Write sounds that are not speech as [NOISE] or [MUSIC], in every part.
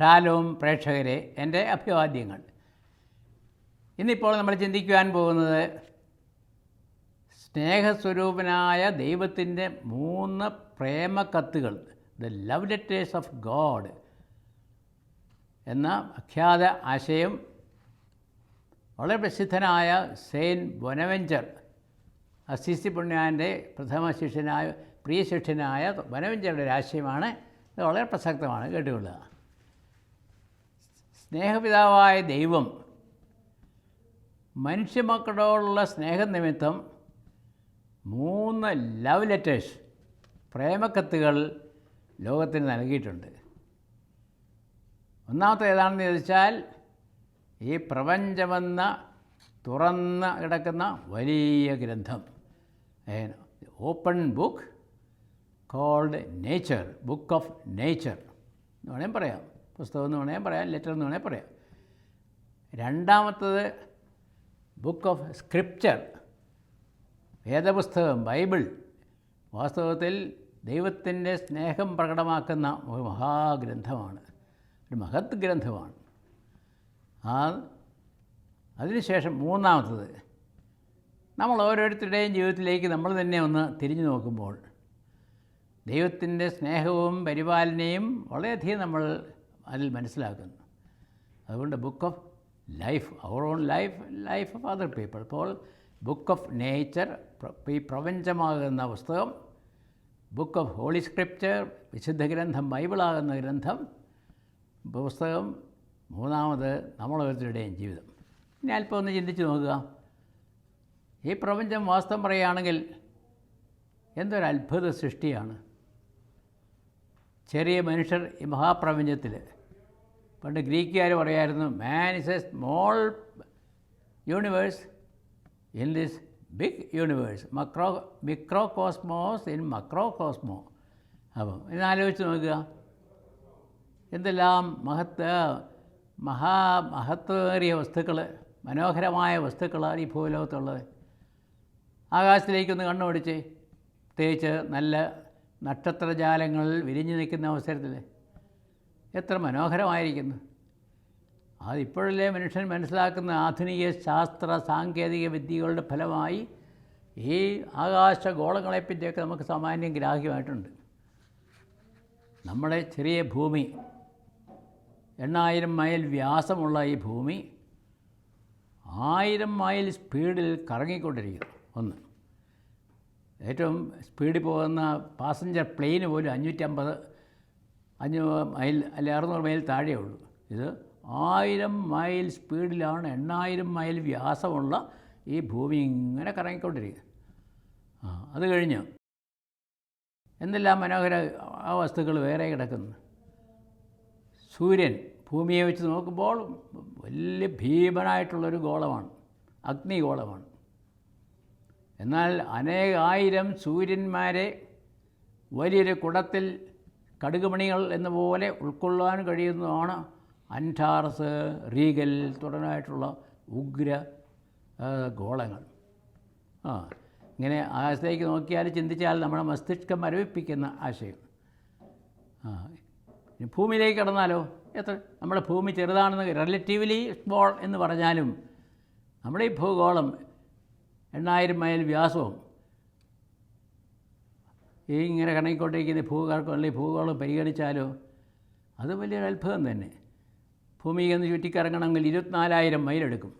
Shalom പ്രേക്ഷകരെ എന്റെ അഭിവാദ്യങ്ങൾ. ഇന്നിപ്പോൾ നമ്മൾ ചിന്തിക്കുവാൻ പോകുന്നത് സ്നേഹസ്വരൂപനായ ദൈവത്തിന്റെ മൂന്ന് പ്രേമ കത്തുകൾ the love letters of God എന്ന അഖ്യാത ആശയം വളരെ പ്രസിദ്ധനായ സെയിൻ ബൊനവെഞ്ചർ അസിസി പുണ്യാന്റെ പ്രഥമ ശിഷ്യനായ പ്രിയ ശിഷ്യനായ ബൊനവെഞ്ചറുടെ ഒരു ആശയമാണ്. ഇത് വളരെ പ്രസക്തമാണ് കേട്ടുകൊള്ളുക. സ്നേഹപിതാവായ ദൈവം മനുഷ്യമക്കളോടുള്ള സ്നേഹനിമിത്തം മൂന്ന് ലവ് ലെറ്റേഴ്സ് പ്രേമക്കത്തുകൾ ലോകത്തിന് നൽകിയിട്ടുണ്ട്. ഒന്നാമത്തെ ഏതാണെന്ന് ചോദിച്ചാൽ ഈ പ്രപഞ്ചമെന്ന തുറന്ന് കിടക്കുന്ന വലിയ ഗ്രന്ഥം. Open book called nature book of nature എന്ന് വേണമെങ്കിൽ പറയാം. പുസ്തകം എന്ന് വേണേൽ പറയാം ലെറ്റർ എന്ന് വേണേൽ പറയാം. രണ്ടാമത്തത് ബുക്ക് ഓഫ് സ്ക്രിപ്ചർ. വേദപുസ്തകം ബൈബിൾ. വാസ്തവത്തിൽ ദൈവത്തിന്റെ സ്നേഹം പ്രകടമാക്കുന്ന ഒരു മഹാഗ്രന്ഥമാണ്. ഒരു മഹത് ഗ്രന്ഥമാണ്. ആ അതിനുശേഷം മൂന്നാമത്തത്. നമ്മൾ ഓരോരുത്തരുടെയും ജീവിതത്തിലേക്ക് നമ്മൾ തന്നെ ഒന്ന് തിരിഞ്ഞു നോക്കുമ്പോൾ ദൈവത്തിന്റെ സ്നേഹവും പരിപാലനയും വളരെയധികം നമ്മൾ അതിൽ മനസ്സിലാക്കുന്നു. അതുകൊണ്ട് book of life our own life life of other people അപ്പോൾ ബുക്ക് ഓഫ് നേച്ചർ ഈ പ്രപഞ്ചമാകുന്ന പുസ്തകം ബുക്ക് ഓഫ് ഹോളി സ്ക്രിപ്ചർ വിശുദ്ധ ഗ്രന്ഥം ബൈബിളാകുന്ന ഗ്രന്ഥം പുസ്തകം മൂന്നാമത് നമ്മളോരുത്തരുടെയും ജീവിതം. ഇനി അല്പം ഒന്ന് ചിന്തിച്ച് നോക്കുക. ഈ പ്രപഞ്ചം വാസ്തവം പറയുകയാണെങ്കിൽ എന്തൊരു അത്ഭുത സൃഷ്ടിയാണ്. ചെറിയ മനുഷ്യർ ഈ മഹാപ്രപഞ്ചത്തിൽ പണ്ട് ഗ്രീക്കുകാർ പറയായിരുന്നു man is a small universe in this big universe macro micro cosmos in macro cosmos അപ്പം ഇന്നാലോചിച്ച് നോക്കുക. എന്തെല്ലാം മഹത്ത് മഹാ മഹത്വേറിയ വസ്തുക്കൾ മനോഹരമായ വസ്തുക്കളാണ് ഈ ഭൂലോകത്തുള്ളത്. ആകാശത്തിലേക്കൊന്ന് കണ്ണുപിടിച്ച് പ്രത്യേകിച്ച് നല്ല നക്ഷത്രജാലങ്ങളിൽ വിരിഞ്ഞു നിൽക്കുന്ന അവസരത്തിൽ എത്ര മനോഹരമായിരിക്കുന്നു. അതിപ്പോഴല്ലേ മനുഷ്യൻ മനസ്സിലാക്കുന്ന ആധുനിക ശാസ്ത്ര സാങ്കേതിക വിദ്യകളുടെ ഫലമായി ഈ ആകാശ ആകാശഗോളങ്ങളെപ്പറ്റിയൊക്കെ നമുക്ക് സാമാന്യം ഗ്രാഹ്യമായിട്ടുണ്ട്. നമ്മുടെ ചെറിയ ഭൂമി എണ്ണായിരം മൈൽ വ്യാസമുള്ള ഈ ഭൂമി ആയിരം മൈൽ സ്പീഡിൽ കറങ്ങിക്കൊണ്ടിരിക്കുന്നു. ഒന്ന്. ഏറ്റവും സ്പീഡിൽ പോകുന്ന പാസഞ്ചർ പ്ലെയിന് പോലും അഞ്ഞൂറ്റമ്പത് അഞ്ഞൂ മൈൽ അല്ല അറുന്നൂറ് മൈൽ താഴെ ഉള്ളൂ. ഇത് ആയിരം മൈൽ സ്പീഡിലാണ് എണ്ണായിരം മൈൽ വ്യാസമുള്ള ഈ ഭൂമി ഇങ്ങനെ കറങ്ങിക്കൊണ്ടിരിക്കുക. ആ അത് കഴിഞ്ഞ് എന്തെല്ലാം മനോഹര ആ വസ്തുക്കൾ വേറെ കിടക്കുന്നു? സൂര്യൻ ഭൂമിയെ വെച്ച് നോക്കുമ്പോൾ വലിയ ഭീമനായിട്ടുള്ളൊരു ഗോളമാണ് അഗ്നിഗോളമാണ്. എന്നാൽ അനേകായിരം സൂര്യന്മാരെ വലിയൊരു കുടത്തിൽ കടുകുമണികൾ എന്ന പോലെ ഉൾക്കൊള്ളാൻ കഴിയുന്നതാണ് അന്റാറസ് റീഗൽ തുടങ്ങിയിട്ടുള്ള ഉഗ്ര ഗോളങ്ങൾ. ആ ഇങ്ങനെ ആകാശത്തേക്ക് നോക്കിയാൽ ചിന്തിച്ചാൽ നമ്മുടെ മസ്തിഷ്കം മരവിപ്പിക്കുന്ന ആശയം. ആ ഭൂമിയിലേക്ക് കടന്നാലോ? എത്ര? നമ്മുടെ ഭൂമി ചെറുതാണെന്ന് റിലേറ്റീവ്ലി സ്മോൾ എന്ന് പറഞ്ഞാലും നമ്മുടെ ഈ ഭൂഗോളം എണ്ണായിരം മൈൽ വ്യാസവും ഈ ഇങ്ങനെ കണക്കിക്കൊണ്ടിരിക്കുന്ന ഭൂകാർക്കും അല്ലെങ്കിൽ ഭൂഗോളം പരിഗണിച്ചാലോ? അത് വലിയൊരു അത്ഭുതം തന്നെ. ഭൂമിയിൽ നിന്ന് ചുറ്റിക്കറങ്ങണമെങ്കിൽ ഇരുപത്തിനാലായിരം മൈലെടുക്കും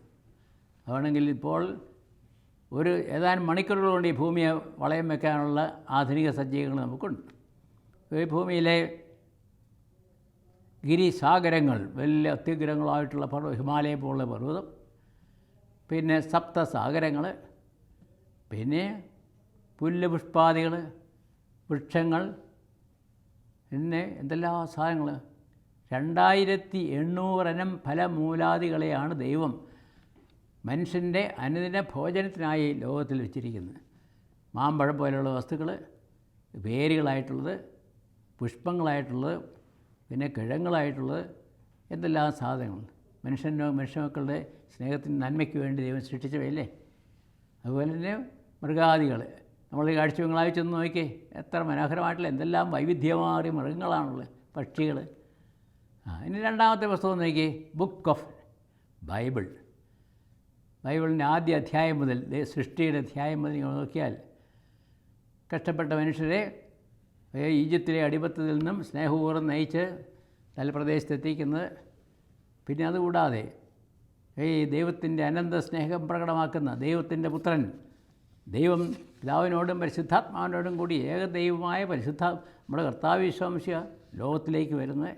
അതാണെങ്കിൽ ഇപ്പോൾ ഒരു ഏതാനും മണിക്കൂറുകൾ കൊണ്ട് ഈ ഭൂമിയെ വളയം വെക്കാനുള്ള ആധുനിക സജ്ജീകരണങ്ങൾ നമുക്കുണ്ട്. ഈ ഭൂമിയിലെ ഗിരിസാഗരങ്ങൾ വലിയ അത്യഗ്രഹങ്ങളായിട്ടുള്ള പർവ ഹിമാലയം പോലുള്ള പർവതം പിന്നെ സപ്തസാഗരങ്ങൾ പിന്നെ പുല്ല് പുഷ്പാദികൾ വൃക്ഷങ്ങൾ പിന്നെ എന്തെല്ലാം സാധനങ്ങൾ രണ്ടായിരത്തി എണ്ണൂറനം ഫലമൂലാദികളെയാണ് ദൈവം മനുഷ്യന്റെ അനുദിന ഭോജനത്തിനായി ലോകത്തിൽ വെച്ചിരിക്കുന്നത്. മാമ്പഴം പോലെയുള്ള വസ്തുക്കൾ വേരുകളായിട്ടുള്ളത് പുഷ്പങ്ങളായിട്ടുള്ളത് പിന്നെ കിഴങ്ങളായിട്ടുള്ളത് എന്തെല്ലാം സാധനങ്ങൾ മനുഷ്യന്റെ മനുഷ്യമക്കളുടെ സ്നേഹത്തിന് നന്മയ്ക്ക് വേണ്ടി ദൈവം സൃഷ്ടിച്ചവയല്ലേ? അതുപോലെ തന്നെ മൃഗാദികൾ നമ്മൾ ഈ കാഴ്ചകളായി ചെന്ന് നോക്കി എത്ര മനോഹരമായിട്ടുള്ള എന്തെല്ലാം വൈവിധ്യമാറിയ മൃഗങ്ങളാണുള്ളത് പക്ഷികൾ. ഇനി രണ്ടാമത്തെ പുസ്തകം നോക്കി ബുക്ക് ഓഫ് ബൈബിൾ ബൈബിളിന്റെ ആദ്യ അധ്യായം മുതൽ സൃഷ്ടിയുടെ അധ്യായം മുതൽ നിങ്ങൾ നോക്കിയാൽ കഷ്ടപ്പെട്ട മനുഷ്യരെ ഈജിപ്തിലെ അടിമത്തത്തിൽ നിന്നും സ്നേഹപൂർവം നയിച്ച് നല്ല പ്രദേശത്ത് എത്തിക്കുന്നത് പിന്നെ അതുകൂടാതെ ഈ ദൈവത്തിന്റെ അനന്ത സ്നേഹം പ്രകടമാക്കുന്ന ദൈവത്തിന്റെ പുത്രൻ ദൈവം പിതാവിനോടും പരിശുദ്ധാത്മാവിനോടും കൂടി ഏകദൈവമായ പരിശുദ്ധ നമ്മുടെ കർത്താവ് വിശ്വാംശ ലോകത്തിലേക്ക് വരുന്നത്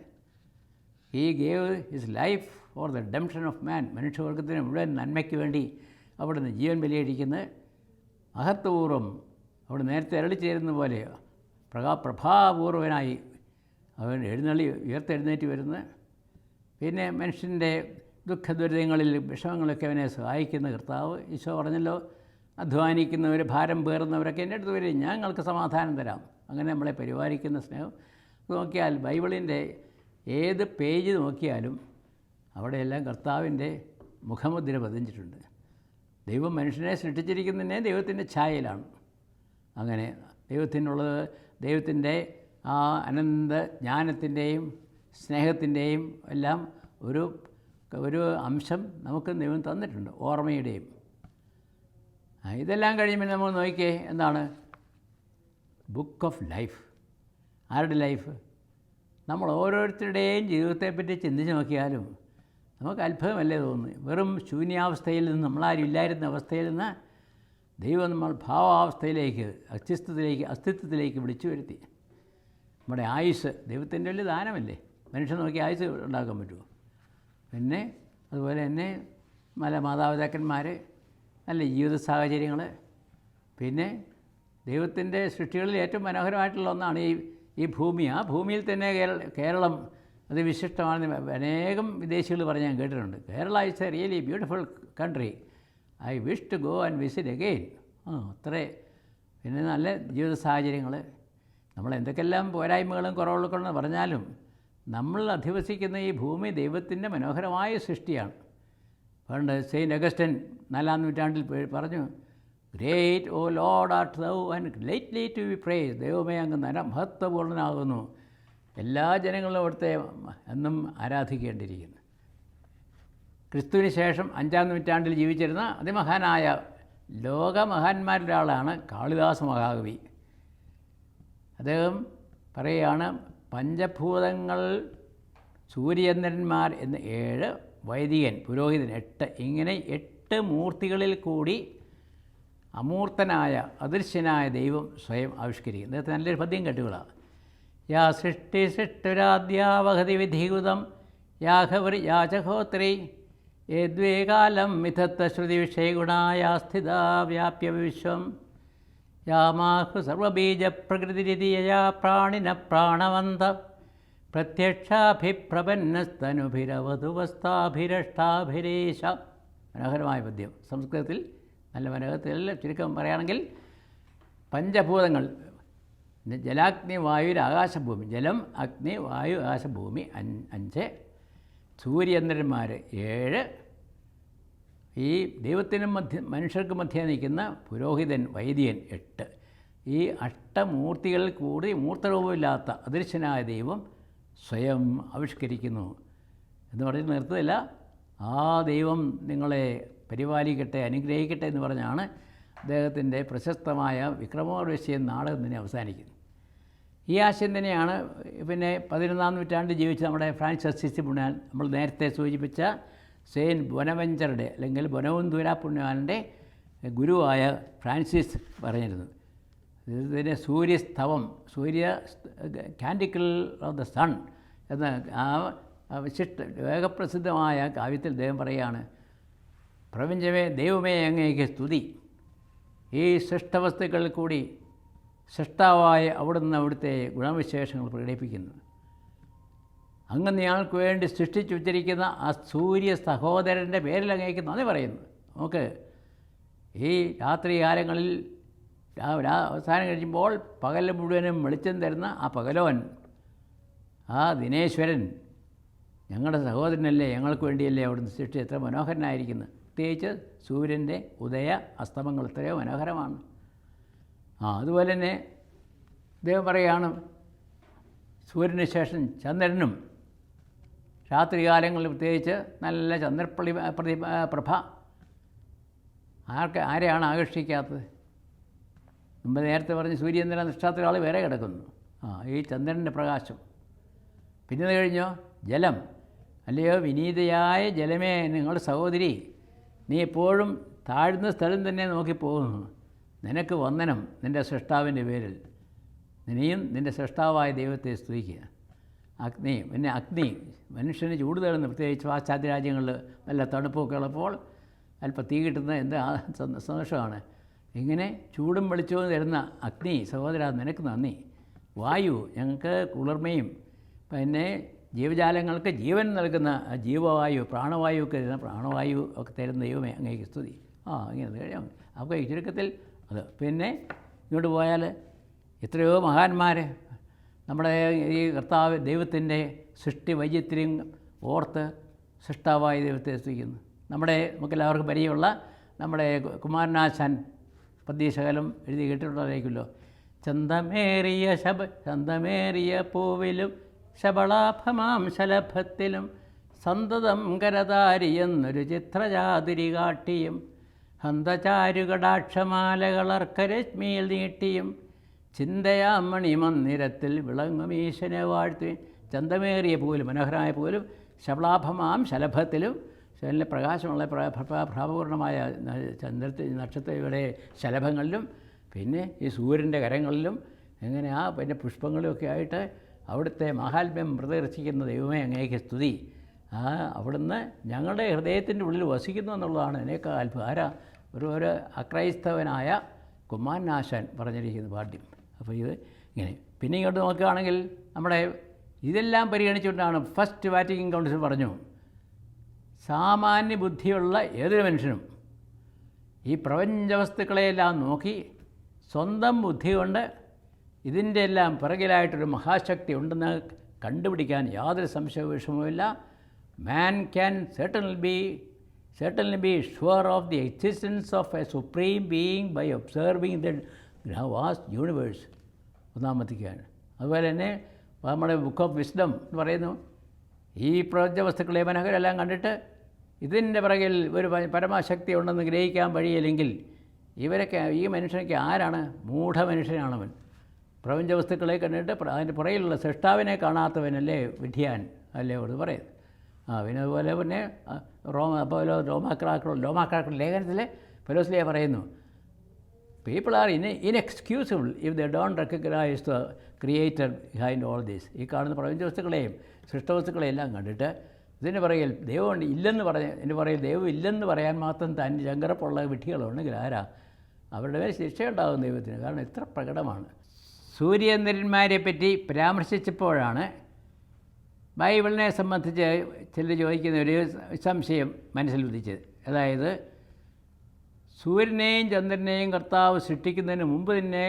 ഈ gave his life for the redemption of man മനുഷ്യവർഗത്തിന് മുഴുവൻ നന്മയ്ക്ക് വേണ്ടി അവിടുന്ന് ജീവൻ ബലിയടിക്കുന്നത് മഹത്വപൂർവം അവിടെ നേരത്തെ അരളിച്ചേരുന്ന പോലെ പ്രകാ പ്രഭാപൂർവനായി അവൻ എഴുന്നള്ളി ഉയർത്തെഴുന്നേറ്റ് വരുന്നത് പിന്നെ മനുഷ്യന്റെ ദുഃഖദുരിതങ്ങളിൽ വിഷമങ്ങളൊക്കെ അവനെ സഹായിക്കുന്ന കർത്താവ് ഈശോ പറഞ്ഞല്ലോ അധ്വാനിക്കുന്നവർ ഭാരം പേറുന്നവരൊക്കെ എന്റെ അടുത്ത് വരും. ഞങ്ങൾക്ക് സമാധാനം തരാം. അങ്ങനെ നമ്മളെ പരിപാലിക്കുന്ന സ്നേഹം. നോക്കിയാൽ ബൈബിളിന്റെ ഏത് പേജ് നോക്കിയാലും അവിടെയെല്ലാം കർത്താവിന്റെ മുഖമുദ്ര പതിഞ്ഞിട്ടുണ്ട്. ദൈവം മനുഷ്യനെ സൃഷ്ടിച്ചിരിക്കുന്നതിനെ ദൈവത്തിന്റെ ഛായയിലാണ്. അങ്ങനെ ദൈവത്തിനുള്ളത് ദൈവത്തിന്റെ ആ അനന്ത ജ്ഞാനത്തിന്റെയും സ്നേഹത്തിന്റെയും എല്ലാം ഒരു ഒരു അംശം നമുക്ക് ദൈവം തന്നിട്ടുണ്ട് ഓർമ്മയുടെയും. ഇതെല്ലാം കഴിയുമ്പോൾ നമ്മൾ നോക്കിയേ എന്താണ്? ബുക്ക് ഓഫ് ലൈഫ് ആരുടെ ലൈഫ് നമ്മൾ ഓരോരുത്തരുടെയും ജീവിതത്തെപ്പറ്റി ചിന്തിച്ച് നോക്കിയാലും നമുക്ക് അത്ഭുതമല്ലേ തോന്നുന്നു വെറും ശൂന്യാവസ്ഥയിൽ നിന്ന് നമ്മളാരും ഇല്ലായിരുന്ന അവസ്ഥയിൽ നിന്ന് ദൈവം നമ്മൾ ഭാവാവസ്ഥയിലേക്ക് അസ്തിത്വത്തിലേക്ക് അസ്തിത്വത്തിലേക്ക് വിളിച്ചു വരുത്തി. നമ്മുടെ ആയുസ് ദൈവത്തിന്റെ വലിയ ദാനമല്ലേ? മനുഷ്യൻ നോക്കി ആയുസ് ഉണ്ടാക്കാൻ പറ്റുമോ? പിന്നെ അതുപോലെ തന്നെ നല്ല മാതാപിതാക്കന്മാർ നല്ല ജീവിത സാഹചര്യങ്ങൾ. പിന്നെ ദൈവത്തിന്റെ സൃഷ്ടികളിൽ ഏറ്റവും മനോഹരമായിട്ടുള്ള ഒന്നാണ് ഈ ഈ ഭൂമി. ആ ഭൂമിയിൽ തന്നെ കേരള അത് വിശിഷ്ടമാണെന്ന് അനേകം വിദേശികൾ പറഞ്ഞ് ഞാൻ കേട്ടിട്ടുണ്ട്. Kerala is a really beautiful country I wish to go and visit again ആ അത്രേ. പിന്നെ നല്ല ജീവിത സാഹചര്യങ്ങൾ. നമ്മൾ എന്തൊക്കെല്ലാം പോരായ്മകളും കുറവുകളൊക്കെ പറഞ്ഞാലും നമ്മൾ അധിവസിക്കുന്ന ഈ ഭൂമി ദൈവത്തിന്റെ മനോഹരമായ സൃഷ്ടിയാണ്. പണ്ട് സെയിന്റ് അഗസ്റ്റൻ നാലാം നൂറ്റാണ്ടിൽ പറഞ്ഞു great O lord art thou and greatly to be praised ദൈവമേ അങ്ങ് നര മഹത്വപൂർണനാകുന്നു എല്ലാ ജനങ്ങളും അവിടുത്തെ എന്നും ആരാധിക്കേണ്ടിയിരിക്കുന്നു. ക്രിസ്തുവിന് ശേഷം അഞ്ചാം നൂറ്റാണ്ടിൽ ജീവിച്ചിരുന്ന അതിമഹാനായ ലോകമഹാന്മാരിൽ ഒരാളാണ് കാളിദാസ മഹാകവി. അദ്ദേഹം പറയുകയാണ് പഞ്ചഭൂതങ്ങൾ സൂര്യചന്ദ്രന്മാർ എന്ന് ഏഴ് വൈദികൻ പുരോഹിതൻ എട്ട് ഇങ്ങനെ എട്ട് മൂർത്തികളിൽ കൂടി അമൂർത്തനായ അദൃശ്യനായ ദൈവം സ്വയം ആവിഷ്കരിക്കും അദ്ദേഹത്തെ നല്ലൊരു പദ്യം കേട്ടുകളാണ് യാ സൃഷ്ടി സൃഷ്ടുരാദ്യാവഹതി വിധികൃതം യാഘവർ യാചഹോത്രി യദ്വേകാലം മിഥത്വ ശ്രുതി വിഷയഗുണായാ സ്ഥിത വ്യാപ്യ വിശ്വം യാമാഹു സർവബീജപ്രകൃതിരിതിയയാ പ്രാണിന പ്രാണവന്ത പ്രത്യക്ഷാഭിപ്രപന്നസ്തനുഭിരവധുവസ്ഥാഭിരഷ്ടാഭിരേശ മനോഹരമായ പദ്യം. സംസ്കൃതത്തിൽ നല്ല മനോഹരത്തിൽ ചുരുക്കം പറയുകയാണെങ്കിൽ പഞ്ചഭൂതങ്ങൾ ജലാഗ്നി വായു ആകാശഭൂമി. ജലം അഗ്നി വായു ആകാശഭൂമി അഞ്ച്. സൂര്യചന്ദ്രന്മാർ ഏഴ്. ഈ ദൈവത്തിനും മധ്യ മനുഷ്യർക്ക് മധ്യേ നിൽക്കുന്ന പുരോഹിതൻ വൈദ്യൻ എട്ട്. ഈ അഷ്ടമൂർത്തികളിൽ കൂടി മൂർത്തരൂപമില്ലാത്ത അദൃശ്യനായ ദൈവം സ്വയം ആവിഷ്കരിക്കുന്നു. എന്ന് പറഞ്ഞ് നിർത്തതല്ല ആ ദൈവം നിങ്ങളെ പരിപാലിക്കട്ടെ അനുഗ്രഹിക്കട്ടെ എന്ന് പറഞ്ഞാണ് അദ്ദേഹത്തിന്റെ പ്രശസ്തമായ വിക്രമോർവശിയൻ നാടകം തന്നെ അവസാനിക്കുന്നു ഈ ആശയം തന്നെയാണ് പിന്നെ പതിനൊന്നാം നൂറ്റാണ്ടിൽ ജീവിച്ച നമ്മുടെ ഫ്രാൻസിസ് അസിസി പുണ്യാൻ നമ്മൾ നേരത്തെ സൂചിപ്പിച്ച സെയിൻ ബൊനവെഞ്ചറുടെ അല്ലെങ്കിൽ ബൊനവന്തുര പുണ്യാനന്റെ ഗുരുവായ ഫ്രാൻസിസ് പറഞ്ഞിരുന്നു ഇതിനെ സൂര്യസ്തവം സൂര്യ കാൻഡിക്കൽ ഓഫ് ദ സൺ എന്ന ആ വിശിഷ്ട വേഗപ്രസിദ്ധമായ കാവ്യത്തിൽ ദൈവം പറയുകയാണ് പ്രപഞ്ചമേ ദൈവമേ അങ്ങേക്ക് സ്തുതി. ഈ സൃഷ്ടവസ്തുക്കളിൽ കൂടി സൃഷ്ടാവായ അവിടുന്ന് അവിടുത്തെ ഗുണവിശേഷങ്ങൾ പ്രകടിപ്പിക്കുന്നു. അങ്ങ് ഞങ്ങൾക്ക് വേണ്ടി സൃഷ്ടിച്ചു വച്ചിരിക്കുന്ന ആ സൂര്യ സഹോദരന്റെ പേരിൽ അങ്ങേക്ക് നന്ദി പറയുന്നു. നമുക്ക് ഈ രാത്രി കാലങ്ങളിൽ രാ- രാ- അവസാനം കഴിയുമ്പോൾ പകൽ മുഴുവനും വെളിച്ചം തരുന്ന ആ പകലോൻ ആ ദിനേശ്വരൻ ഞങ്ങളുടെ സഹോദരനല്ലേ ഞങ്ങൾക്ക് വേണ്ടിയല്ലേ അവിടുന്ന് സൃഷ്ടി എത്ര മനോഹരനായിരിക്കുന്നു പ്രത്യേകിച്ച് സൂര്യന്റെ ഉദയ അസ്തമങ്ങൾ എത്രയോ മനോഹരമാണ്. ആ അതുപോലെ തന്നെ ഇദ്ദേഹം പറയുകയാണ് സൂര്യന് ശേഷം ചന്ദ്രനും രാത്രികാലങ്ങളിൽ പ്രത്യേകിച്ച് നല്ല ചന്ദ്രപ്രതി പ്രതി പ്രഭ. ആർക്ക് ആരെയാണ് ആകർഷിക്കാത്തത്? മുമ്പ് നേരത്തെ പറഞ്ഞ് സൂര്യചന്ദ്രൻ നക്ഷത്രങ്ങൾ വേറെ കിടക്കുന്നു. ആ ഈ ചന്ദ്രന്റെ പ്രകാശം. പിന്നെ കഴിഞ്ഞോ? ജലം. അല്ലയോ വിനീതയായ ജലമേ നിങ്ങളുടെ സഹോദരി. നീ എപ്പോഴും താഴ്ന്ന സ്ഥലം തന്നെ നോക്കി പോകുന്നു. നിനക്ക് വന്ദനം നിന്റെ സൃഷ്ടാവിന്റെ പേരിൽ. നിനയും നിന്റെ സൃഷ്ടാവായ ദൈവത്തെ സ്തുതിക്കുക. അഗ്നി പിന്നെ അഗ്നി. മനുഷ്യന് ചൂട് തേടുന്നു പ്രത്യേകിച്ച് പാശ്ചാത്യ രാജ്യങ്ങളിൽ നല്ല തണുപ്പൊക്കെ ഉള്ളപ്പോൾ അല്പം തീ കിട്ടുന്ന എന്ത് സന്തോഷമാണ്. ഇങ്ങനെ ചൂടും വെളിച്ചവും തരുന്ന അഗ്നി സഹോദര നിനക്ക് നന്ദി. വായു ഞങ്ങൾക്ക് കുളിർമയും പിന്നെ ജീവജാലങ്ങൾക്ക് ജീവൻ നൽകുന്ന ജീവവായു പ്രാണവായു ഒക്കെ തരുന്ന പ്രാണവായു ഒക്കെ തരുന്ന ദൈവമേ അങ്ങേക്ക് സ്തുതി. ആ ഇങ്ങനെ കഴിയാം അപ്പോൾ ഈ ചുരുക്കത്തിൽ അത് പിന്നെ ഇങ്ങോട്ട് പോയാൽ എത്രയോ മഹാന്മാർ നമ്മുടെ ഈ കർത്താവ് ദൈവത്തിന്റെ സൃഷ്ടി വൈചിത്ര്യം ഓർത്ത് സൃഷ്ടാവായ ദൈവത്തെ സ്തുതിക്കുന്നു. നമ്മുടെ നമുക്കെല്ലാവർക്കും പരിചയമുള്ള നമ്മുടെ കുമാരനാശാൻ പദ്യശകലം എഴുതി കേട്ടിട്ടുള്ളതായിരിക്കുമല്ലോ. ചന്തമേറിയ ശബ ചന്തമേറിയ പൂവിലും ശബളാഭമാം ശലഭത്തിലും സന്തതം കരതാരിയെന്നൊരു ചിത്രചാതിരി കാട്ടിയും ഹന്തചാരുകടാക്ഷമാലകളർക്കരശ്മിയിൽ നീട്ടിയും ചിന്തയാം മന്ദിരത്തിൽ വിളങ്ങും ഈശനെ വാഴ്ത്തി ചന്തമേറിയ പൂവിലും മനോഹരമായ പൂവിലും ശബളാഭമാം ശലഭത്തിലും ശനിലെ പ്രകാശമുള്ള പ്ര- പ്ര- പ്രഭാപൂർണമായ ചന്ദ്രത്തിൽ നക്ഷത്രയുടെ ശലഭങ്ങളിലും പിന്നെ ഈ സൂര്യന്റെ കരങ്ങളിലും എങ്ങനെ ആ പിന്നെ പുഷ്പങ്ങളിലൊക്കെ ആയിട്ട് അവിടുത്തെ മഹാത്മ്യം പ്രദർശിക്കുന്ന ദൈവമേ അങ്ങേക്ക് സ്തുതി. ആ അവിടുന്ന് ഞങ്ങളുടെ ഹൃദയത്തിന്റെ ഉള്ളിൽ വസിക്കുന്നു എന്നുള്ളതാണ് അതിനേക്കാൾ അത്ഭുതം. ആരാ? ഒരു ഒരു അക്രൈസ്തവനായ കുമാരനാശാൻ പറഞ്ഞിരിക്കുന്ന പാഠ്യം അപ്പോൾ ഇത് ഇങ്ങനെ. പിന്നെ ഇങ്ങോട്ട് നോക്കുകയാണെങ്കിൽ നമ്മുടെ ഇതെല്ലാം പരിഗണിച്ചുകൊണ്ടാണ് ഫസ്റ്റ് വാറ്റിംഗ് കൗൺസിൽ പറഞ്ഞു സാമാന്യ ബുദ്ധിയുള്ള ഏതൊരു മനുഷ്യനും ഈ പ്രപഞ്ച വസ്തുക്കളെയെല്ലാം നോക്കി സ്വന്തം ബുദ്ധി കൊണ്ട് ഇതിന്റെ എല്ലാം പിറകിലായിട്ടൊരു മഹാശക്തി ഉണ്ടെന്ന് കണ്ടുപിടിക്കാൻ യാതൊരു സംശയ വിഷമവുമില്ല man can certainly be certainly be sure of the existence of a supreme being by observing the vast universe ഒന്നാമത്തേക്കാണ് അതുപോലെ തന്നെ നമ്മുടെ ബുക്ക് ഓഫ് വിസ്ഡം എന്ന് പറയുന്നു. ഈ പ്രപഞ്ച വസ്തുക്കളെ മനോഹരെല്ലാം കണ്ടിട്ട് ഇതിന്റെ പിറകിൽ ഒരു പരമാശക്തി ഉണ്ടെന്ന് ഗ്രഹിക്കാൻ വഴിയില്ലെങ്കിൽ ഇവരൊക്കെ ഈ മനുഷ്യനൊക്കെ ആരാണ്? മൂഢ മനുഷ്യനാണവൻ പ്രപഞ്ച വസ്തുക്കളെ കണ്ടിട്ട് അതിന്റെ പുറകിലുള്ള സൃഷ്ടാവിനെ കാണാത്തവനല്ലേ വിധിയാൻ അല്ലേ അവിടെ പറയുന്നത്? ആ പിന്നെ അതുപോലെ പിന്നെ റോമ അപ്പോലോ റോമാക്രാക്കൾ റോമാക്രാക്കൾ ലേഖനത്തിൽ ഫെലോസ്ലിയ പറയുന്നു people are in inexcusable if they don't recognise the creator behind all these ഈ കാണുന്ന പ്രപഞ്ച വസ്തുക്കളെയും സൃഷ്ടവസ്തുക്കളെയും എല്ലാം കണ്ടിട്ട് ഇതിന് പറയൽ ദൈവമുണ്ട് ഇല്ലെന്ന് പറഞ്ഞ ഇതിന് പറയൽ ദൈവം ഇല്ലെന്ന് പറയാൻ മാത്രം തന്നെ ചങ്കറപ്പുള്ള വിട്ടികളുണ്ടെങ്കിൽ ആരാ? അവരുടെ മേൽ ശിക്ഷയുണ്ടാകും ദൈവത്തിന്. കാരണം ഇത്ര പ്രകടമാണ്. സൂര്യചന്ദ്രന്മാരെ പറ്റി പരാമർശിച്ചപ്പോഴാണ് ബൈബിളിനെ സംബന്ധിച്ച് ചിലർ ചോദിക്കുന്ന ഒരു സംശയം മനസ്സിൽ ഉദിച്ചത്. അതായത് സൂര്യനെയും ചന്ദ്രനെയും കർത്താവ് സൃഷ്ടിക്കുന്നതിന് മുമ്പ് തന്നെ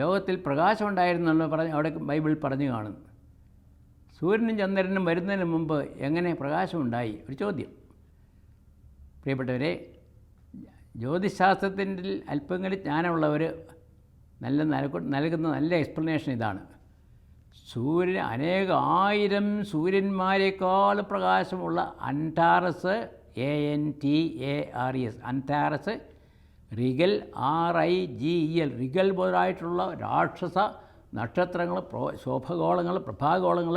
ലോകത്തിൽ പ്രകാശമുണ്ടായിരുന്നുള്ള പറഞ്ഞ് അവിടെ ബൈബിൾ പറഞ്ഞു കാണുന്നു. സൂര്യനും ചന്ദ്രനും വരുന്നതിന് മുമ്പ് എങ്ങനെ പ്രകാശമുണ്ടായി? ഒരു ചോദ്യം. പ്രിയപ്പെട്ടവരെ ജ്യോതിശാസ്ത്രത്തിന്റെ അല്പങ്ങളിൽ ജ്ഞാനമുള്ളവർ നല്ല നൽകു- നൽകുന്ന നല്ല എക്സ്പ്ലനേഷൻ ഇതാണ്. സൂര്യൻ അനേക ആയിരം സൂര്യന്മാരെക്കാൾ പ്രകാശമുള്ള Antares A N T A R S Antares Rigel R I G E L Rigel മുതലായിട്ടുള്ള രാക്ഷസ നക്ഷത്രങ്ങൾ പ്രോ ശോഭഗോളങ്ങൾ പ്രഭാഗോളങ്ങൾ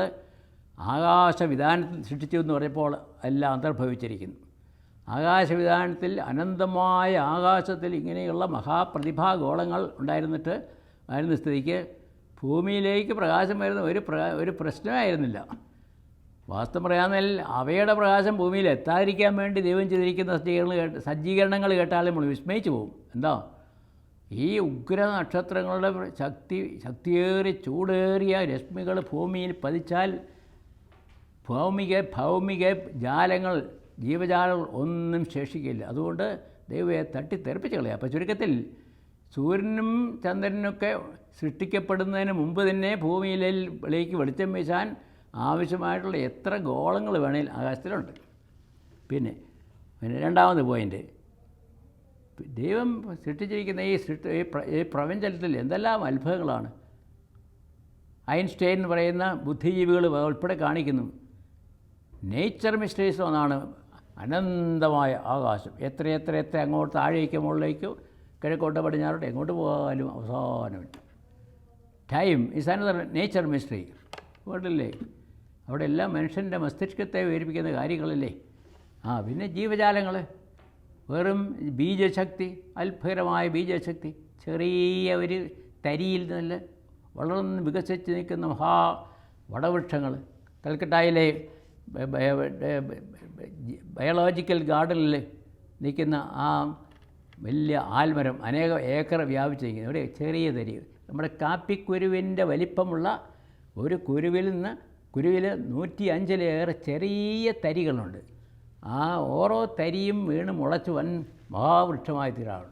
ആകാശവിധാനത്തിൽ സൃഷ്ടിച്ചു എന്ന് പറയുമ്പോൾ എല്ലാം അന്തർഭവിച്ചിരിക്കുന്നു. ആകാശവിധാനത്തിൽ അനന്തമായ ആകാശത്തിൽ ഇങ്ങനെയുള്ള മഹാപ്രതിഭാഗോളങ്ങൾ ഉണ്ടായിരുന്നിട്ട് ആയിരുന്ന സ്ഥിതിക്ക് ഭൂമിയിലേക്ക് പ്രകാശം വരുന്ന ഒരു ഒരു പ്രശ്നമായിരുന്നില്ല. വാസ്തവം പറയാമെന്നാൽ അവയുടെ പ്രകാശം ഭൂമിയിൽ എത്താതിരിക്കാൻ വേണ്ടി ദൈവം ചെയ്തിരിക്കുന്ന സജ്ജീകരണങ്ങൾ കേട്ട് സജ്ജീകരണങ്ങൾ കേട്ടാൽ നമ്മൾ വിസ്മയിച്ചു പോകും. എന്താ? ഈ ഉഗ്ര നക്ഷത്രങ്ങളുടെ ശക്തി ശക്തിയേറി ചൂടേറിയ രശ്മികൾ ഭൂമിയിൽ പതിച്ചാൽ ഭൗമിക ഭൗമിക ജാലങ്ങൾ ജീവജാലങ്ങൾ ഒന്നും ശേഷിക്കില്ല. അതുകൊണ്ട് ദൈവയെ തട്ടിത്തെറിപ്പിച്ച് കളയുക അപ്പോൾ ചുരുക്കത്തിൽ സൂര്യനും ചന്ദ്രനൊക്കെ സൃഷ്ടിക്കപ്പെടുന്നതിന് മുമ്പ് തന്നെ ഭൂമിയിലേക്ക് വെളിച്ചം വീശാൻ ആവശ്യമായിട്ടുള്ള എത്ര ഗോളങ്ങൾ വേണേൽ ആകാശത്തിലുണ്ട്. പിന്നെ പിന്നെ രണ്ടാമത് പോയിന്റ് ദൈവം സൃഷ്ടിച്ചിരിക്കുന്ന ഈ സൃഷ്ടി ഈ പ്ര- ഈ പ്രപഞ്ചത്തിൽ എന്തെല്ലാം അത്ഭുതങ്ങളാണ്. ഐൻസ്റ്റൈൻ പറയുന്ന ബുദ്ധിജീവികൾ ഉൾപ്പെടെ കാണിക്കുന്നു. നേച്ചർ മിസ്റ്ററീസ് എന്നാണ് അനന്തമായ ആകാശം. എത്ര എത്ര എത്ര അങ്ങോട്ട് താഴേക്കും മുകളിലേക്കോ കിഴക്കോട്ട് പടിഞ്ഞാറോട്ട് എങ്ങോട്ട് പോകാനും അവസാനമില്ല. Time is another nature mystery വേണ്ടില്ലേ അവിടെ എല്ലാം മനുഷ്യന്റെ മസ്തിഷ്കത്തെ വിവരിപ്പിക്കുന്ന കാര്യങ്ങളല്ലേ? ആ പിന്നെ ജീവജാലങ്ങൾ വെറും ബീജശക്തി അത്ഭുതമായ ബീജശക്തി. ചെറിയ ഒരു തരിയിൽ നിന്ന് വളർന്ന് വികസിച്ച് നിൽക്കുന്ന മഹാ വടവൃക്ഷങ്ങൾ കൽക്കട്ടയിലെ ബയോളജിക്കൽ ഗാർഡനിൽ നിൽക്കുന്ന ആ വലിയ ആൽമരം അനേക ഏക്കർ വ്യാപിച്ചിരിക്കുന്നു. ഇവിടെ ചെറിയ തരി. നമ്മുടെ കാപ്പിക്കുരുവിന്റെ വലിപ്പമുള്ള ഒരു കുരുവിൽ നിന്ന് കുരുവിൽ നൂറ്റി അഞ്ചിലേറെ ചെറിയ തരികളുണ്ട്. ആ ഓരോ തരിയും വീണ് മുളച്ച് വൻ മഹാവൃക്ഷമായി തീരാറുണ്ട്.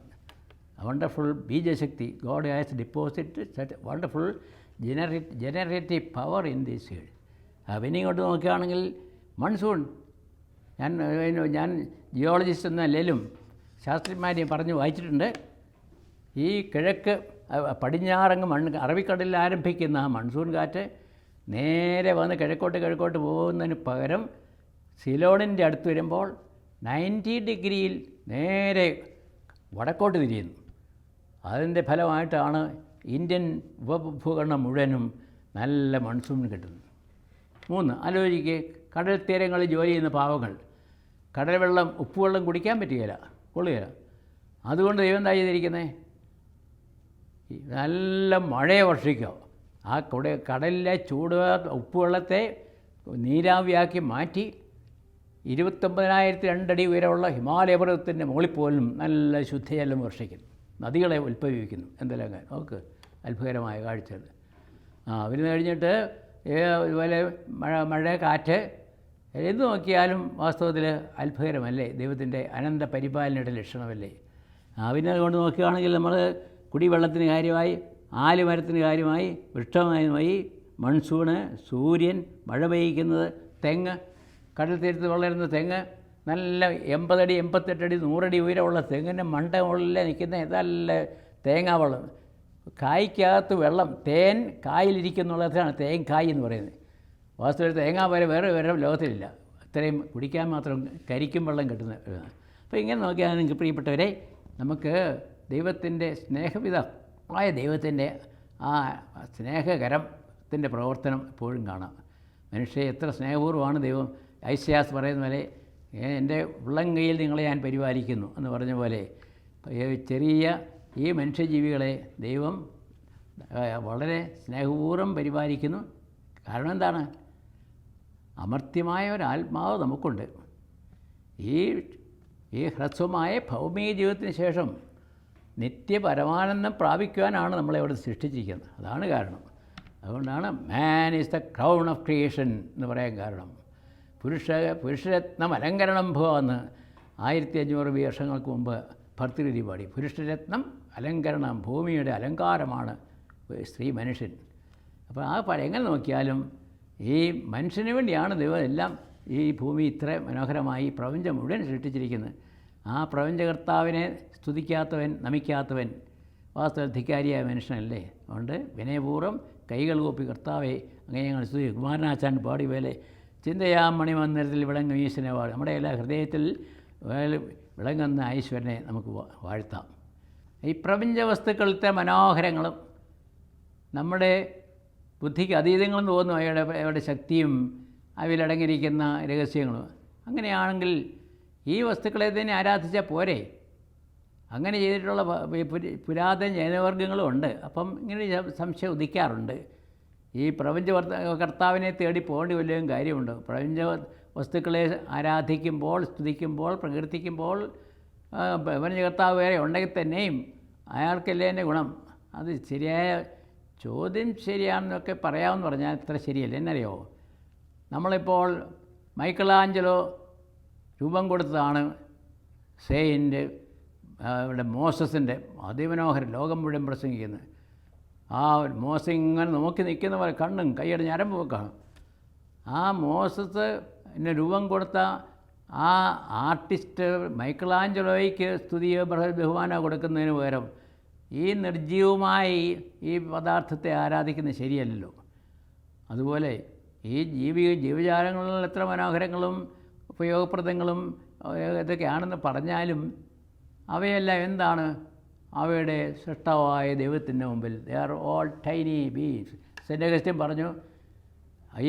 Wonderful ബീജശക്തി God has deposited wonderful generate generative power in the seed പിന്നെ ഇങ്ങോട്ട് നോക്കുകയാണെങ്കിൽ മൺസൂൺ. ഞാൻ ഞാൻ ജിയോളജിസ്റ്റ് എന്ന നിലയിലും ശാസ്ത്രജ്ഞന്മാരെയും പറഞ്ഞ് വായിച്ചിട്ടുണ്ട്. ഈ കിഴക്ക് പടിഞ്ഞാറങ്ങ് മണ്ണ് അറബിക്കടലിൽ ആരംഭിക്കുന്ന ആ മൺസൂൺ കാറ്റ് നേരെ വന്ന് കിഴക്കോട്ട് കിഴക്കോട്ട് പോകുന്നതിന് പകരം സിലോണിന്റെ അടുത്ത് വരുമ്പോൾ നയന്റി ഡിഗ്രിയിൽ നേരെ വടക്കോട്ട് തിരിയുന്നു. അതിന്റെ ഫലമായിട്ടാണ് ഇന്ത്യൻ ഉപഭൂഖണ്ഡം മുഴുവനും നല്ല മൺസൂൺ കിട്ടുന്നത്. മൂന്ന് ആലോചിക്കുക കടൽ തീരങ്ങളിൽ ജോലി ചെയ്യുന്ന പാവങ്ങൾ. കടൽ വെള്ളം ഉപ്പുവെള്ളം കുടിക്കാൻ പറ്റുകയില്ല. കൊള്ളുകയില്ല. അതുകൊണ്ട് ദൈവം എന്താ ചെയ്തിരിക്കുന്നത് നല്ല മഴയെ വർഷിക്കുക ആ കുട കടലിലെ ചൂട് ഉപ്പുവെള്ളത്തെ നീരാവിയാക്കി മാറ്റി ഇരുപത്തൊമ്പതിനായിരത്തി രണ്ടടി ഉയരമുള്ള ഹിമാലയ പർവതത്തിന്റെ മുകളിൽ പോലും നല്ല ശുദ്ധജലം വർഷിക്കുന്നു. നദികളെ ഉത്ഭവിക്കുന്നു എന്തെല്ലാം നോക്ക്. അത്ഭുതകരമായ കാഴ്ചകൾ. ആ അവരുന്ന് കഴിഞ്ഞിട്ട് ഇതുപോലെ മഴ മഴ കാറ്റ് എന്ത് നോക്കിയാലും വാസ്തവത്തിൽ അത്ഭുതകരമല്ലേ? ദൈവത്തിന്റെ അനന്ത പരിപാലനയുടെ ലക്ഷണമല്ലേ? അവനെ കൊണ്ട് നോക്കുകയാണെങ്കിൽ നമ്മൾ കുടിവെള്ളത്തിന് കാര്യമായി ആലുമരത്തിന് കാര്യമായി വൃക്ഷമായി മൺസൂണ് സൂര്യൻ മഴ പെയ്യിക്കുന്നത് തെങ്ങ് കടൽ തീരത്ത് വളരുന്ന തെങ്ങ് നല്ല എൺപതടി എൺപത്തെട്ടടി നൂറടി ഉയരമുള്ള തെങ്ങിന്റെ മണ്ട മുകളിൽ നിൽക്കുന്ന നല്ല തേങ്ങാവെള്ളം കായ്ക്കകത്ത് വെള്ളം തേൻ കായിലിരിക്കുന്നുള്ളതാണ് തേൻ കായ് എന്ന് പറയുന്നത്. വാസ്തവത്തിൽ തേങ്ങാ വരെ വേറെ വേറെ ലോകത്തിലില്ല. അത്രയും കുടിക്കാൻ മാത്രം കരിക്കും വെള്ളം കിട്ടുന്ന. അപ്പോൾ ഇങ്ങനെ നോക്കിയാൽ നിങ്ങൾക്ക് പ്രിയപ്പെട്ടവരെ നമുക്ക് ദൈവത്തിന്റെ സ്നേഹവിധമായ ദൈവത്തിന്റെ ആ സ്നേഹകരത്തിന്റെ പ്രവർത്തനം എപ്പോഴും കാണാം. മനുഷ്യ എത്ര സ്നേഹപൂർവമാണ് ദൈവം ഐശ്യാസ് പറയുന്ന പോലെ എന്റെ എന്റെ ഉള്ളംകൈയിൽ നിങ്ങളെ ഞാൻ പരിപാലിക്കുന്നു എന്ന് പറഞ്ഞ പോലെ ചെറിയ ഈ മനുഷ്യജീവികളെ ദൈവം വളരെ സ്നേഹപൂർവം പരിപാലിക്കുന്നു. കാരണം എന്താണ്? അമർത്യമായ ഒരു ഒരാത്മാവ് നമുക്കുണ്ട്. ഈ ഈ ഹ്രസ്വമായ ഭൗമിക ജീവിതത്തിന് ശേഷം നിത്യപരമാനന്ദം പ്രാപിക്കുവാനാണ് നമ്മളെ അവിടെ സൃഷ്ടിച്ചിരിക്കുന്നത്. അതാണ് കാരണം. അതുകൊണ്ടാണ് man is the crown of creation എന്ന് പറയാൻ കാരണം. പുരുഷ പുരുഷരത്നം അലങ്കരണം എന്ന് ആയിരത്തി അഞ്ഞൂറ് വർഷങ്ങൾക്ക് മുമ്പ് ഭർത്തൃഗതി പാടി. പുരുഷരത്നം അലങ്കരണം ഭൂമിയുടെ അലങ്കാരമാണ് സ്ത്രീ മനുഷ്യൻ. അപ്പോൾ ആ പഴയങ്ങൾ നോക്കിയാലും ഈ മനുഷ്യന് വേണ്ടിയാണ് ദൈവം എല്ലാം ഈ ഭൂമി ഇത്ര മനോഹരമായി പ്രപഞ്ചം മുഴുവൻ സൃഷ്ടിച്ചിരിക്കുന്നത്. ആ പ്രപഞ്ചകർത്താവിനെ സ്തുതിക്കാത്തവൻ നമിക്കാത്തവൻ വാസ്തവ ധിക്കാരിയായ മനുഷ്യനല്ലേ? അതുകൊണ്ട് വിനയപൂർവം കൈകൾ കൂപ്പി കർത്താവെ അങ്ങനെ ഞങ്ങൾ സ്തുതി. കുമാരനാച്ചാൻ പാടി പോലെ ചിന്തയാ മണിമന്ദിരത്തിൽ വിളങ്ങും ഈശ്വരനെ വാഴും. നമ്മുടെ എല്ലാ ഹൃദയത്തിൽ വിളങ്ങുന്ന ഈശ്വരനെ നമുക്ക് വാഴ്ത്താം. ഈ പ്രപഞ്ച വസ്തുക്കളുടെ മനോഹരങ്ങളും നമ്മുടെ ബുദ്ധിക്ക് അതീതങ്ങളും തോന്നും അവയുടെ അവയുടെ ശക്തിയും അവയിലടങ്ങിയിരിക്കുന്ന രഹസ്യങ്ങളും. അങ്ങനെയാണെങ്കിൽ ഈ വസ്തുക്കളെ തന്നെ ആരാധിച്ചാൽ പോരെ? അങ്ങനെ ചെയ്തിട്ടുള്ള പുരാതന ജനവർഗങ്ങളും ഉണ്ട്. അപ്പം ഇങ്ങനെ സംശയം ഉദിക്കാറുണ്ട്. ഈ പ്രപഞ്ച കർത്താവിനെ തേടി പോകേണ്ടി വല്ലതും കാര്യമുണ്ട്? പ്രപഞ്ച വസ്തുക്കളെ ആരാധിക്കുമ്പോൾ സ്തുതിക്കുമ്പോൾ പ്രകീർത്തിക്കുമ്പോൾ പ്രപഞ്ച കർത്താവ് വേറെ ഉണ്ടെങ്കിൽ തന്നെയും അയാൾക്കല്ലേ എന്റെ ഗുണം? അത് ശരിയായ ചോദ്യം ശരിയാണെന്നൊക്കെ പറയാമെന്ന് പറഞ്ഞാൽ അത്ര ശരിയല്ല. എന്നറിയോ? നമ്മളിപ്പോൾ മൈക്കിളാഞ്ചലോ രൂപം കൊടുത്തതാണ് സെയിന്റ് ഇവിടെ മോസസിന്റെ അതിമനോഹരം ലോകം മുഴുവൻ പ്രസംഗിക്കുന്നത് ആ മോസ ഇങ്ങനെ നോക്കി നിൽക്കുന്ന പോലെ കണ്ണും കൈയുടെ ഞരമ്പ് വെക്കാണ്. ആ മോസസ് എന്നെ രൂപം കൊടുത്ത ആ ആർട്ടിസ്റ്റ് മൈക്കിളാഞ്ചലോയ്ക്ക് സ്തുതിയോ ബഹുമാനോ കൊടുക്കുന്നതിന് പകരം ഈ നിർജീവമായി ഈ പദാർത്ഥത്തെ ആരാധിക്കുന്നത് ശരിയല്ലല്ലോ. അതുപോലെ ഈ ജീവി ജീവജാലങ്ങളിൽ എത്ര മനോഹരങ്ങളും ഉപയോഗപ്രദങ്ങളും ഇതൊക്കെയാണെന്ന് പറഞ്ഞാലും അവയെല്ലാം എന്താണ്? അവയുടെ സൃഷ്ടവായ ദൈവത്തിന്റെ മുമ്പിൽ. They are all tiny bees saint Augustine പറഞ്ഞു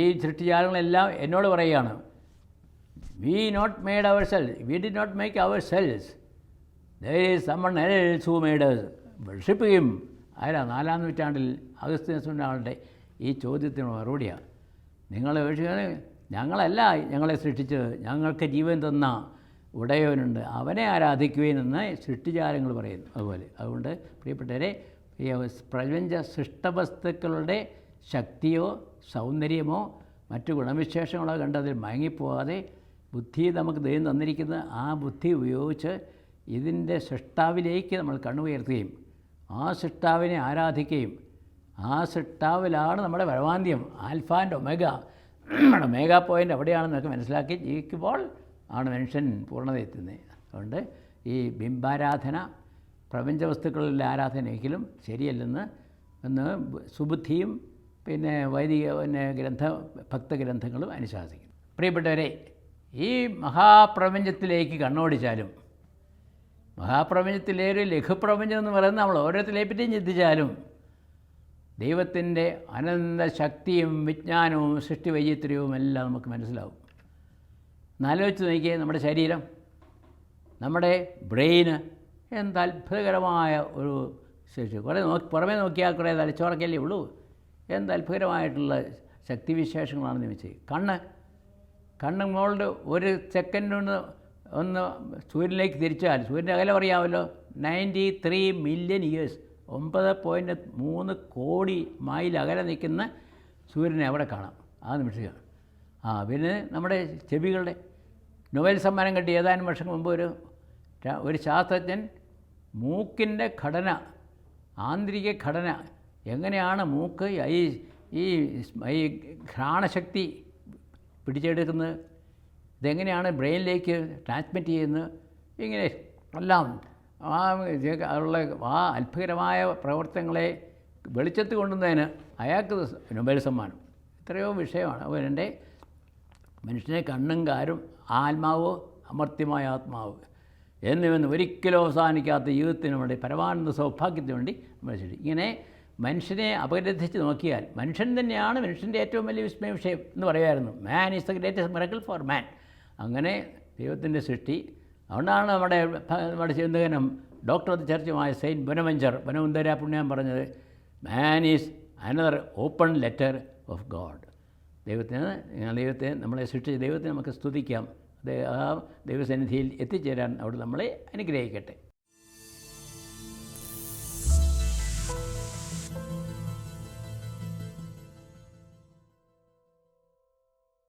ഈ സൃഷ്ടിജാലങ്ങളെല്ലാം എന്നോട് പറയുകയാണ്. We not made ourselves we did not make ourselves there is someone else who made us worship അല്ല നാലാം നൂറ്റാണ്ടിൽ അഗസ്ത്യസുണ്ടാളുടെ ഈ ചോദ്യത്തിന് മറുപടിയാണ്. നിങ്ങൾ വേഷിക്കാൻ ഞങ്ങളല്ല ഞങ്ങളെ സൃഷ്ടിച്ചത്. ഞങ്ങൾക്ക് ജീവൻ തന്ന ഉടയവനുണ്ട്. അവനെ ആരാധിക്കുകയെന്ന് സൃഷ്ടിചാരങ്ങൾ പറയുന്നു അതുപോലെ. അതുകൊണ്ട് പ്രിയപ്പെട്ടവരെ പ്രപഞ്ച സൃഷ്ടവസ്തുക്കളുടെ ശക്തിയോ സൗന്ദര്യമോ മറ്റു ഗുണവിശേഷങ്ങളോ കണ്ടതിൽ മയങ്ങിപ്പോകാതെ ബുദ്ധി നമുക്ക് ദൈവം തന്നിരിക്കുന്ന ആ ബുദ്ധി ഉപയോഗിച്ച് ഇതിന്റെ സൃഷ്ടാവിലേക്ക് നമ്മൾ കണ്ണുയർത്തുകയും ആ സൃഷ്ടാവിനെ ആരാധിക്കുകയും ആ സൃഷ്ടാവിലാണ് നമ്മുടെ പരമാന്ത്യം ആൽഫ ആൻഡ് ഒമേഗ. [CLEARS THROAT] നമ്മുടെ മേഗാ പോയിന്റ് എവിടെയാണെന്നൊക്കെ മനസ്സിലാക്കി ജീവിക്കുമ്പോൾ ആണ് മനുഷ്യൻ പൂർണത എത്തുന്നത്. അതുകൊണ്ട് ഈ ബിംബാരാധന പ്രപഞ്ച വസ്തുക്കളിലെ ആരാധന ഒരിക്കലും ശരിയല്ലെന്ന് എന്ന് സുബുദ്ധിയും പിന്നെ വൈദിക പിന്നെ ഗ്രന്ഥ ഭക്തഗ്രന്ഥങ്ങളും അനുശാസിക്കുന്നു. പ്രിയപ്പെട്ടവരെ ഈ മഹാപ്രപഞ്ചത്തിലേക്ക് കണ്ണോടിച്ചാലും മഹാപ്രപഞ്ചത്തിലെ ഒരു ലഘുപ്രപഞ്ചം എന്ന് പറയുന്നത് നമ്മൾ ഓരോരുത്തരെ പറ്റിയും ചിന്തിച്ചാലും ദൈവത്തിന്റെ അനന്ത ശക്തിയും വിജ്ഞാനവും സൃഷ്ടി വൈചിത്രവും എല്ലാം നമുക്ക് മനസ്സിലാവും. എന്നാലോചിച്ച് നോക്കിയേ നമ്മുടെ ശരീരം നമ്മുടെ ബ്രെയിന് എന്ത് അത്ഭുതകരമായ ഒരു ശേഷി കുറേ നോക്കി പുറമേ നോക്കിയാൽ കുറേ തലച്ചോറക്കല്ലേ ഉള്ളൂ. എന്ത് അത്ഭുതകരമായിട്ടുള്ള ശക്തിവിശേഷങ്ങളാണെന്ന് ചോദിച്ചത് കണ്ണ് കണ്ണ് മോളുടെ ഒരു സെക്കൻഡ് കൊണ്ട് ഒന്ന് സൂര്യനിലേക്ക് തിരിച്ചാൽ സൂര്യന്റെ അകലം അറിയാമല്ലോ. നയന്റി ത്രീ മില്യൺ ഇയേഴ്സ് ഒമ്പത് പോയിന്റ് മൂന്ന് കോടി മൈൽ അകലെ നിൽക്കുന്ന സൂര്യനെ അവിടെ കാണാം. ആ നിമിഷം ആ പിന്നെ നമ്മുടെ ചെവികളുടെ നൊബേൽ സമ്മാനം കിട്ടിയ ഏതാനും വർഷം മുമ്പ് ഒരു ഒരു ശാസ്ത്രജ്ഞൻ മൂക്കിന്റെ ഘടന ആന്തരിക ഘടന എങ്ങനെയാണ് മൂക്ക് ഈ ഈ ഘ്രാണശക്തി പിടിച്ചെടുക്കുന്നത്? ഇതെങ്ങനെയാണ് ബ്രെയിനിലേക്ക് ട്രാൻസ്മിറ്റ് ചെയ്യുന്നത്? ഇങ്ങനെ എല്ലാം ആ ഉള്ള ആ അത്ഭുതകരമായ പ്രവർത്തനങ്ങളെ വെളിച്ചത്ത് കൊണ്ടുവന്നതിന് അയാൾക്ക് നൊബേൽ സമ്മാനം. എത്രയോ വിഷയമാണ്. അപ്പോൾ എന്റെ മനുഷ്യനെ കണ്ണും കാരും ആത്മാവോ അമർത്യമായ ആത്മാവ് എന്നിവന്ന് ഒരിക്കലും അവസാനിക്കാത്ത ജീവിതത്തിന് വേണ്ടി പരമാനന്ദ സൗഭാഗ്യത്തിന് വേണ്ടി ശരി ഇങ്ങനെ മനുഷ്യനെ അപഗ്രഥിച്ച് നോക്കിയാൽ മനുഷ്യൻ തന്നെയാണ് മനുഷ്യന്റെ ഏറ്റവും വലിയ വിസ്മയ വിഷയം എന്ന് പറയുമായിരുന്നു man is the greatest miracle for man അങ്ങനെ ദൈവത്തിന്റെ സൃഷ്ടി. അതുകൊണ്ടാണ് നമ്മുടെ നമ്മുടെ ചിന്തകനം ഡോക്ടർ ഓഫ് ദി ചർച്ചുമായ സെയിന്റ് ബുനമഞ്ചർ ബുനമുന്തര പുണ്യം പറഞ്ഞത് man is another open letter of God ദൈവത്തിന് ദൈവത്തെ നമ്മളെ സൃഷ്ടിച്ച ദൈവത്തെ നമുക്ക് സ്തുതിക്കാം. ആ ദൈവസന്നിധിയിൽ എത്തിച്ചേരാൻ അവിടെ നമ്മളെ അനുഗ്രഹിക്കട്ടെ.